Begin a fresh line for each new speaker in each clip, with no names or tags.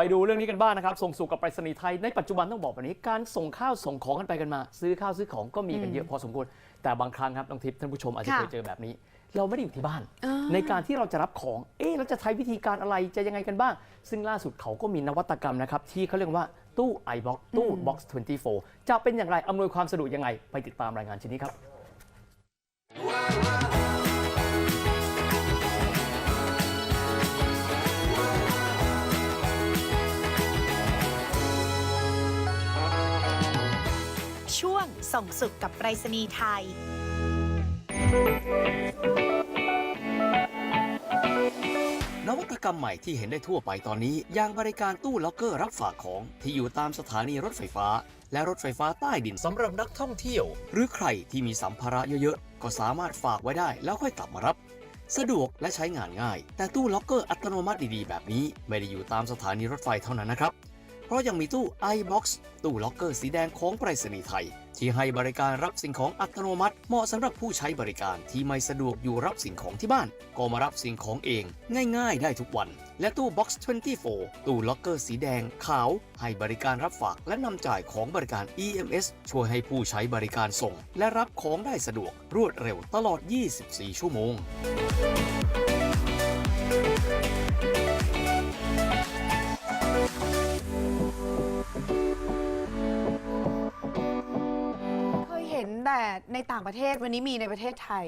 ไปดูเรื่องนี้กันบ้างนะครับ ส่งสู่กับไปรษณีย์ไทยในปัจจุบันต้องบอกแบบนี้ การส่งข้าวส่งของกันไปกันมา ซื้อข้าวซื้อของก็มีกันเยอะพอสมควร แต่บางครั้งครับน้องทิพย์ท่านผู้ชมอาจจะ
ค่ะ
เคยเจอแบบนี้ เราไม่ได้อยู่ที่บ้าน
อ่า
ในการที่เราจะรับของ เอ๊ะเราจะใช้วิธีการอะไรจะยังไงกันบ้าง ซึ่งล่าสุดเขาก็มีนวัตกรรมนะครับที่เขาเรียกว่าตู้ iBox ตู้ Box 24 จะเป็นอย่างไรอำนวยความสะดวกยังไง ไปติดตามรายงานชิ้นนี้ครับ
ส่งสุขกับไปรษณีย์ไทย
นวัตกรรมใหม่ที่เห็นได้ทั่วไปตอนนี้อย่างบริการตู้ล็อกเกอร์รับฝากของที่อยู่ตามสถานีรถไฟฟ้า และรถไฟฟ้าใต้ดินสำหรับนักท่องเที่ยว หรือใครที่มีสัมภาระเยอะๆ ก็สามารถฝากไว้ได้แล้วค่อยกลับมารับ สะดวกและใช้งานง่าย แต่ตู้ล็อกเกอร์อัตโนมัติดีๆ แบบนี้ไม่ได้อยู่ตามสถานีรถไฟเท่านั้นนะครับ เพราะยังมีตู้ iBox ตู้ล็อกเกอร์สีแดงของไปรษณีย์ไทย ที่ให้บริการรับสิ่งของอัตโนมัติ เหมาะสำหรับผู้ใช้บริการที่ไม่สะดวกอยู่รับสิ่งของที่บ้าน ก็มารับสิ่งของเอง ง่ายๆ ได้ทุกวัน และตู้ Box 24 ตู้ล็อกเกอร์สีแดงขาว ให้บริการรับฝากและนำจ่ายของบริการ EMS ช่วยให้ผู้ใช้บริการส่ง และรับของได้สะดวกรวดเร็วตลอด 24 ชั่วโมง
แต่ในต่างประเทศวันนี้มีในประเทศไทย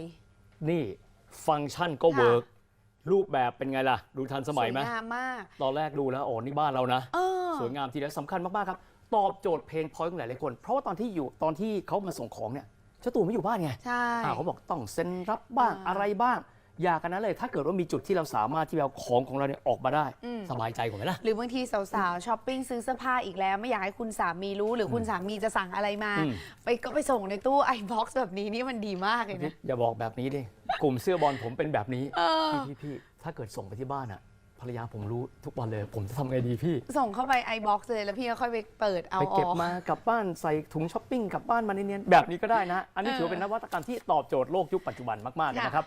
นี่ฟังก์ชันก็
ค่ะ
เวิร์กรูปแบบเป็นไงล่ะ ดูทันสมัยไหม
สวยงามมาก
ตอนแรกดูแล้วอ๋อนี่บ้านเรานะ
เออ
สวยงามทีเดียวสำคัญมาก ๆ ครับ ตอบโจทย์เพลงพอยของหลายๆคน เพราะว่าตอนที่อยู่ตอนที่เขามาส่งของเนี่ยเจ้าตัวไม่อยู่บ้านไง
ใช่
อ่าเขาบอกต้องเซ็นรับบ้าง
อ่า
อะไรบ้าง อย่ากันนั้นเลยถ้าเกิดว่ามีจุดที่เราสามารถที่จะเอาของของเราเนี่ยออกมาได้
อืม
สบายใจกว่าไหมล่ะ
หรือบางทีสาวๆช้อปปิ้งซื้อเสื้อผ้าอีกแล้ว ไม่อยากให้คุณสามีรู้หรือคุณสามีจะสั่งอะไรมา
อืม
ไปก็ไปส่งในตู้ iBox แบบนี้นี่มันดีมากเลยนะ
อย่าบอกแบบนี้ดิกลุ่มเสื้อบอลผมเป็นแบบนี้
เออ
พี่พี่พี่ถ้าเกิดส่งไปที่บ้านอะภรรยาผมรู้ทุกวันเลย ผมจะทำไงดีพี่
ส่งเข้าไป iBox เลยแล้วพี่ก็ค่อยไปเปิดเอา
ไป
อ
เก็บ
อก
มากลับบ้านใส่ถุงช้อปปิ้งกลับบ้านมาเนียนๆแบบนี้ก็ได้นะ อันนี้
เออ
ถือว่าเป็นนวัตกรรมที่ตอบโจทย์โลกยุคปัจจุบันมากๆเลย
ค่ะ
นะครับ